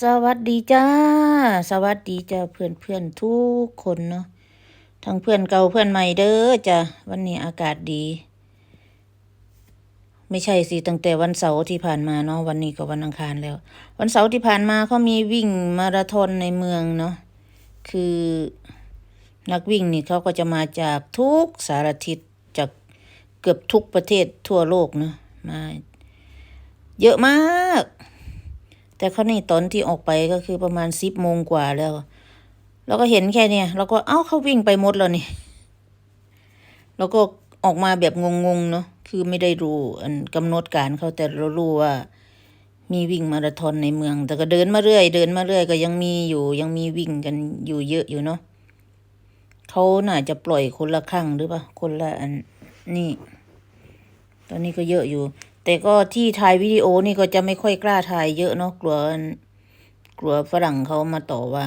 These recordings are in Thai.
สวัสดีจ้า สวัสดีจ้าเพื่อนเพื่อนทุกคนเนาะทั้งเพื่อนเก่าเพื่อนใหม่เด้อจ้าวันนี้อากาศดี ไม่ใช่สิตั้งแต่วันเสาร์ที่ผ่านมาเนาะวันนี้ก็วันอังคารแล้ว วันเสาร์ที่ผ่านมาเขามีวิ่งมาราธอนในเมืองเนาะคือนักวิ่งนี่เขาก็จะมาจากทุกสารทิศจากเกือบทุกประเทศทั่วโลกเนาะมาเยอะมาก แต่เขานี่ตอนที่ออกไปก็คือประมาณสิบโมงกว่าแล้ว เราก็เห็นแค่เนี้ยเราก็เอ้าเขาวิ่งไปหมดแล้วนี่แล้วก็ออกมาแบบงงๆเนาะคือไม่ได้รู้อันกำหนดการเขาแต่เรารู้ว่า มีวิ่งมาราธอนในเมือง แต่ก็เดินมาเรื่อย เดินมาเรื่อยก็ยังมีอยู่ยังมีวิ่งกันอยู่เยอะอยู่เนาะเขาน่าจะปล่อยคนละครั้งหรือเปล่าคนละอันนี่ ตอนนี้ก็เยอะอยู่ แต่ก็ที่ถ่ายวิดีโอนี่ก็จะไม่ค่อยกล้าถ่ายเยอะเนาะกลัวกลัวฝรั่งเขามาต่อว่า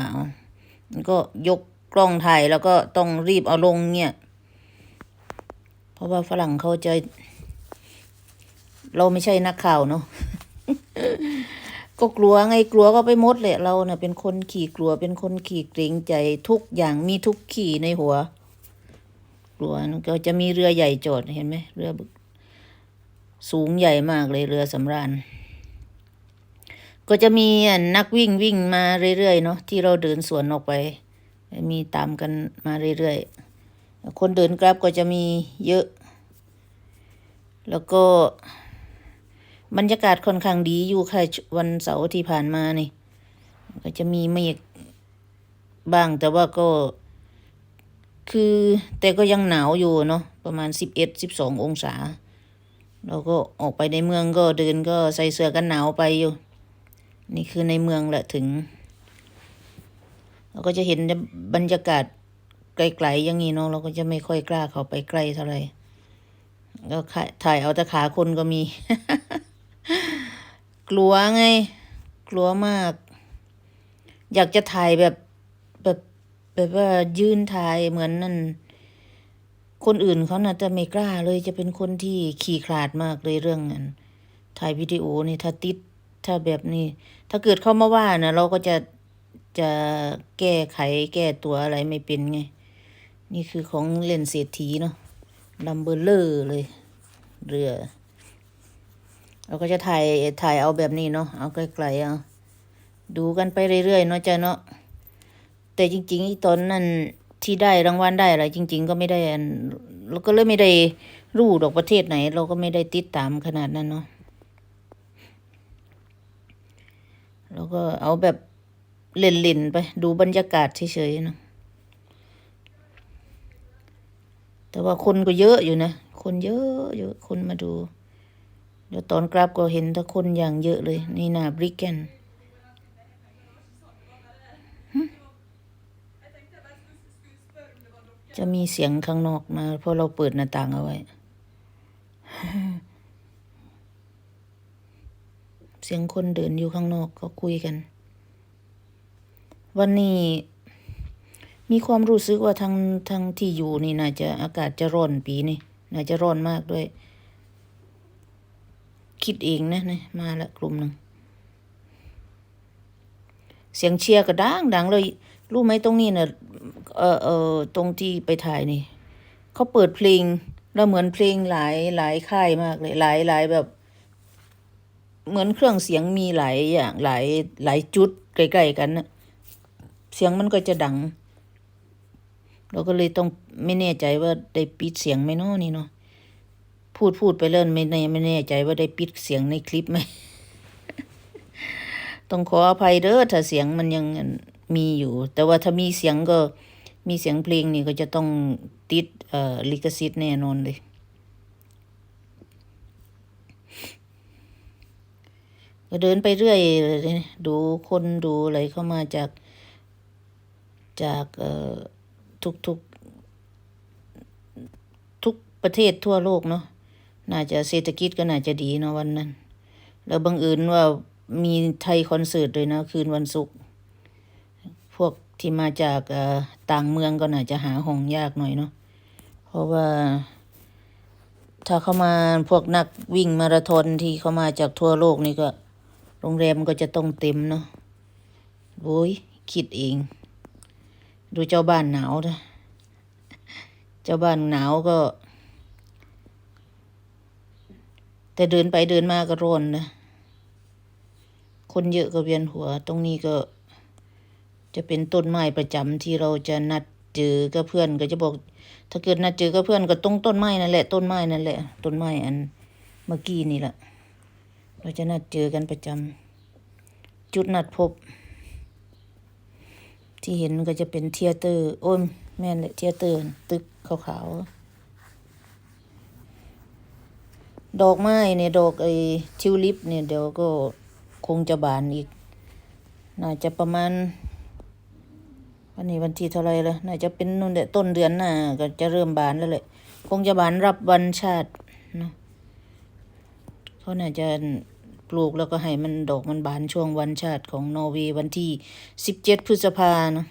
ก็ยกกล้องถ่ายแล้วก็ต้องรีบเอาลงเนี่ย เพราะว่าฝรั่งเขาจะ เราไม่ใช่นักข่าวเนาะก็กลัวไงกลัวก็ไปมดเลยเราเนะ่ะเป็นคนขี่กลัวเป็นคนขี่เกรงใจทุกอย่างมีทุกขี่ในหัว กลัวก็จะมีเรือใหญ่จอดเห็นไหมเรือบึก สูงใหญ่มากเลยเรือสำราญ ก็จะมีนักวิ่งวิ่งมาเรื่อยๆเนาะที่เราเดินสวนออกไป มีตามกันมาเรื่อยๆ คนเดินกราฟก็จะมีเยอะ แล้วก็บรรยากาศค่อนข้างดีอยู่ค่ะวันเสาร์ที่ผ่านมานี่ ก็จะมีเมฆบ้างแต่ว่าก็คือแต่ก็ยังหนาวอยู่เนาะประมาณสิบเอ็ดสิบสององศา เราก็ออกไปในเมืองก็เดินก็ใส่เสื้อกันหนาวไปอยู่ นี่คือในเมืองแหละถึง เราก็จะเห็นบรรยากาศไกลๆอย่างนี้เนาะเราก็จะไม่ค่อยกล้าเข้าไปใกล้เท่าไหร่ก็ถ่ายเอาแต่ขาคนก็มี กลัวไง กลัวมาก อยากจะถ่ายแบบแบบแบบว่ายืนถ่ายเหมือนนั่น คนอื่นเขาน่ะจะไม่กล้าเลยจะเป็นคนที่ขี่ขลาดมากเลยเรื่องนั้นถ่ายวิดีโอนี่ถ้าติดถ้าแบบนี้ ถ้าเกิดเขามาว่านะเราก็จะจะแก้ไขแก้ตัวอะไรไม่เป็นไง นี่คือของเล่นเศรษฐีเนาะลำเบอร์เลอร์เลย เรือ เราก็จะถ่ายถ่ายเอาแบบนี้เนาะเอาไกลๆเอาดูกันไปเรื่อยๆเนาะจ้ะเนาะแต่จริงๆอีตอนนั้น ที่ได้รางวัลได้อะไรจริง ๆ ก็ไม่ได้อันเราก็เลยไม่ได้รู้ดอกประเทศไหน เราก็ไม่ได้ติดตามขนาดนั้นเนาะเราก็เอาแบบเล่นๆไป ดูบรรยากาศเฉยๆนะแต่ว่าคนก็เยอะอยู่นะ คนเยอะเยอะคนมาดู เดี๋ยวตอนกราบก็เห็นแต่คนอย่างเยอะเลย นี่นาบริกแกน จะมีเสียงข้างนอกมาเพราะเราเปิดหน้าต่างเอาไว้ เสียงคนเดินอยู่ข้างนอกก็คุยกัน วันนี้มีความรู้สึกว่าทางทางที่อยู่นี่น่าจะอากาศจะร้อนปีนี่น่าจะร้อนมากด้วย คิดเองนะนี่มาละกลุ่มหนึ่งเสียงเชียร์ก็ดังดังเลย รู้ไหมตรงนี้เนะ่ะ เออเออตรงที่ไปถ่ายนี่เขาเปิดเพลงแล้วเหมือนเพลงหลายหลายค่ายมากเลยหลายหลายแบบ เหมือนเครื่องเสียงมีหลายอย่างหลายหลายจุดใกล้ๆกันนะเสียงมันก็จะดัง เราก็เลยต้องไม่แน่ใจว่าได้ปิดเสียงไหมเนาะนี่เนาะพูดพูดไปเล่นไม่แน่ไม่แน่ใจว่าได้ปิดเสียงในคลิปไหมต้องขออภัยเด้อถ้าเสียงมันยังมีอยู่ แต่ว่าถ้ามีเสียงก็ มีเสียงเพลงนี่ก็จะต้องติดเอ่อลิขสิทธิ์แน่นอนเลย ก็เดินไปเรื่อยเลยดูคนดูอะไรเข้ามาจากจากเอ่อทุกทุกทุกประเทศทั่วโลกเนาะน่าจะเศรษฐกิจก็น่าจะดีเนาะวันนั้น แล้วบังเอิญว่ามีไทยคอนเสิร์ตด้วยนะ คืนวันศุกร์ ที่มาจากต่างเมืองก็น่าจะหาห้องยากหน่อยเนาะเพราะว่า ถ้าเข้ามาพวกนักวิ่งมาราธอนที่เข้ามาจากทั่วโลกนี่ก็ โรงแรมก็จะต้องเต็มเนาะโอ้ยคิดเอง ดูเจ้าบ้านหนาวนะเจ้าบ้านหนาวก็ แต่เดินไปเดินมาก็ร้อนนะคนเยอะก็เวียนหัว ตรงนี้ก็ จะเป็นต้นไม้ประจำที่เราจะนัดเจอกับเพื่อนก็จะบอก ถ้าเกิดนัดเจอกับเพื่อนก็ตรงต้นไม้นั่นแหละต้นไม้นั่นแหละต้นไม้อันเมื่อกี้นี่แหละเราจะนัดเจอกันประจำจุดนัดพบ ที่เห็นก็จะเป็นเทียเตอร์โอ้ยแม่นเลยเทียเตอร์ตึกขาวๆดอกไม้เนี่ยดอกไอ้ทิวลิปเนี่ยเดี๋ยวก็คงจะบานอีก น่าจะประมาณ วันนี้วันที่เท่าไรแล้วน่าจะเป็นนู่นแหละต้นเดือนน้าก็จะเริ่มบานแล้วแหละคงจะบานรับวันชาตินะเขาน่าจะปลูกแล้วก็ให้มันดอกมันบานช่วงวันชาติของนอร์เวย์วันที่สิบเจ็ดพฤษภานะ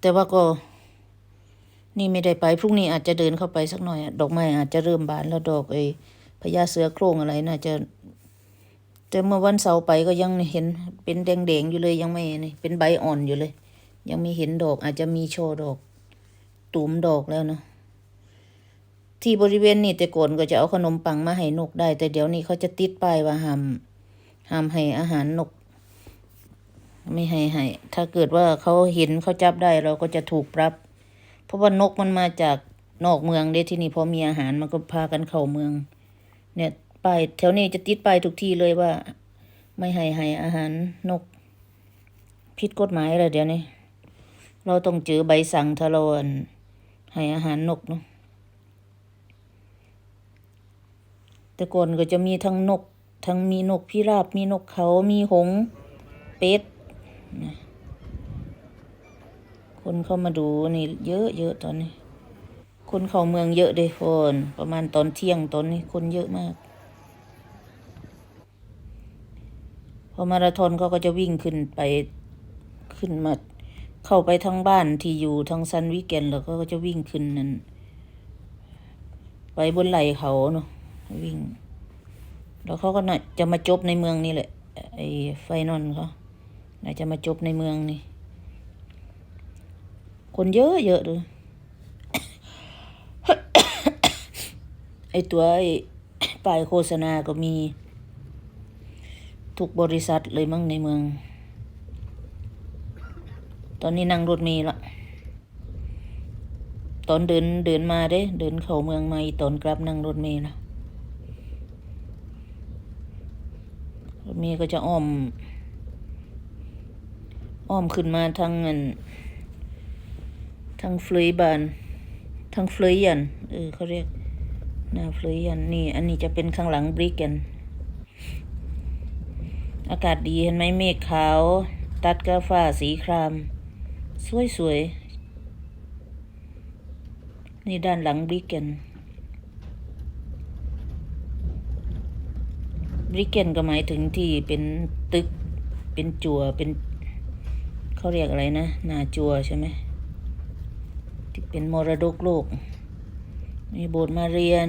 แต่ว่าก็ นี่ไม่ได้ไปพรุ่งนี้อาจจะเดินเข้าไปสักหน่อยดอกไม้อาจจะเริ่มบานแล้วดอกไอ้พญาเสือโคร่งอะไรน่าจะแต่เมื่อวันเสาร์ไปก็ยังเห็นเป็นแดงๆอยู่เลยยังไม่เป็นใบอ่อนอยู่เลย ยังไม่เห็นดอกอาจจะมีโชว์ดอกตูมดอกแล้วเนาะที่บริเวณนี่แต่ก่อนก็จะเอาขนมปังมาให้นกได้ แต่เดี๋ยวนี้เขาจะติดป้ายว่าห้ามห้ามให้อาหารนก ไม่ให้ให้ ถ้าเกิดว่าเขาเห็นเขาจับได้เราก็จะถูกปรับ เพราะว่านกมันมาจากนอกเมืองเด้ที่นี่พอมีอาหารมันก็พากันเข้าเมือง เนี่ยป้ายแถวนี้จะติดป้ายทุกที่เลยว่า ไม่ให้ให้อาหารนก ผิดกฎหมายเลยเดี๋ยวนี้ เราต้องเจอใบสั่งถ้าเราอั่นให้อาหารนกเนาะแต่ก่อนก็จะมีทั้งนก ทั้งมีนกพิราบมีนกเขามีหง เป็ดนะคนเข้ามาดูนี่เยอะเยอะตอนนี้ คนเข้าเมืองเยอะเด้คนประมาณตอนเที่ยงตอนนี้คนเยอะมาก พอมาราธอนเขาก็จะวิ่งขึ้นไปขึ้นมา เข้าไปทางบ้านที่อยู่ทางซันวิเกนแล้วก็จะวิ่งขึ้นนั่นไปบนไหลเขาเนาะวิ่ง แล้วเขาก็น่าจะมาจบในเมืองนี่แหละ ไอ้ไฟนอนเขาน่าจะมาจบในเมืองนี่ คนเยอะเยอะเลยไอ้ตัวไอ้ป้ายโฆษณาก็มี ทุกบริษัทเลยมั้งในเมือง ตอนนี้นั่งรถเมล์ละ ตอนเดินเดินมาเด้เดินเข้าเมืองมาอีตอนกลับนั่งรถเมล์ละรถเมล์ก็จะอ้อม อ้อมขึ้นมาทางเงินทางเฟลยบานทางเฟลยยันเออเขาเรียกหน้าฟลยยันนี่ อันนี้จะเป็นข้างหลังบริกกันอากาศดีเห็นไหมเมฆขาว ตัดกับฟ้าสีคราม สวยๆนี่ด้านหลังบริกเกนบริกเกนก็หมายถึงที่เป็นตึก เป็นจัวเป็นเขาเรียกอะไรนะ นาจัวใช่ไหมที่เป็นมรดกโลก มีโบสถ์มาเรียน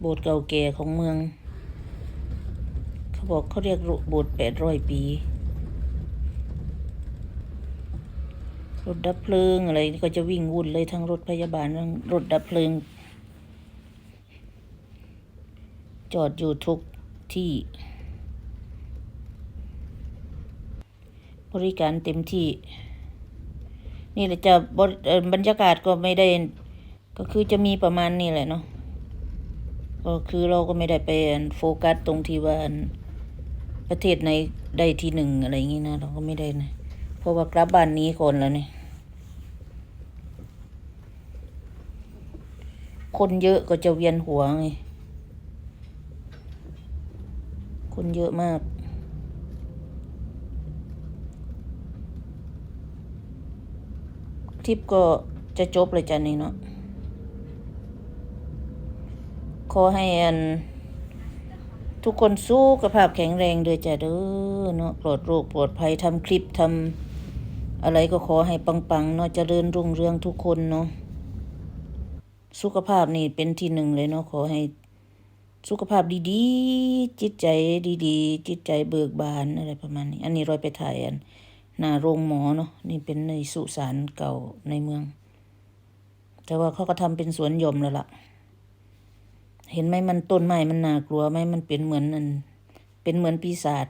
โบสถ์เก่าแก่ของเมือง เขาบอกเขาเรียกโบสถ์แปดร้อยปี รถดับเพลิงอะไรนี่ก็จะวิ่งวุ่นเลยทั้งรถพยาบาลทั้งรถดับเพลิง จอดอยู่ทุกที่ บริการเต็มที่ นี่แหละจะบริเอ่อบรรยากาศก็ไม่ได้ ก็คือจะมีประมาณนี้แหละเนาะก็คือเราก็ไม่ได้ไปโฟกัสตรงที่ว่าอันประเทศไหนได้ที่หนึ่งอะไรอย่างงี้นะ เราก็ไม่ได้นะ เพราะว่ากลับบ้านนี้ก่อนแล้วเนี่ย คนเยอะก็จะเวียนหัวไง คนเยอะมากทริปก็จะจบเลยจ้ะนี่เนาะ ขอให้อัน ทุกคนสู้กับภาพแข็งแรงด้วยจ้ะเด้อเนาะปลอดโรคปลอดภัยทำคลิปทำอะไรก็ขอให้ปังๆเนาะเจริญรุ่งเรืองทุกคนเนาะ สุขภาพนี่เป็นที่หนึ่งเลยเนาะขอให้สุขภาพดีๆ จิตใจดีๆ จิตใจเบิกบานอะไรประมาณนี้ อันนี้รอยไปถ่ายอันหน้าโรงหมอเนาะนี่เป็นในสุสานเก่าในเมือง แต่ว่าเขาก็ทำเป็นสวนหย่อมแล้วล่ะ เห็นไหมมันต้นไม้มันน่ากลัวไหมมันเป็นเหมือนอันเป็นเหมือนปีศาจ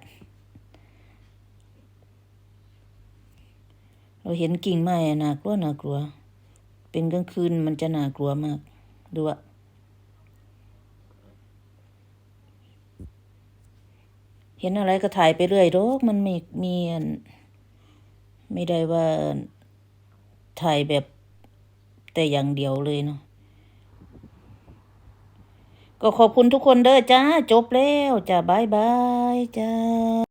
เราเห็นกิ่งไม้อะน่ากลัวน่ากลัว เป็นกลางคืนมันจะน่ากลัวมากดูอะเห็นอะไรก็ถ่ายไปเรื่อยดอกมันไม่มีอันไม่ได้ว่าถ่ายแบบแต่อย่างเดียวเลยเนาะก็ขอบคุณทุกคนเด้อจ้า จบแล้วจ้าบายบายจ้า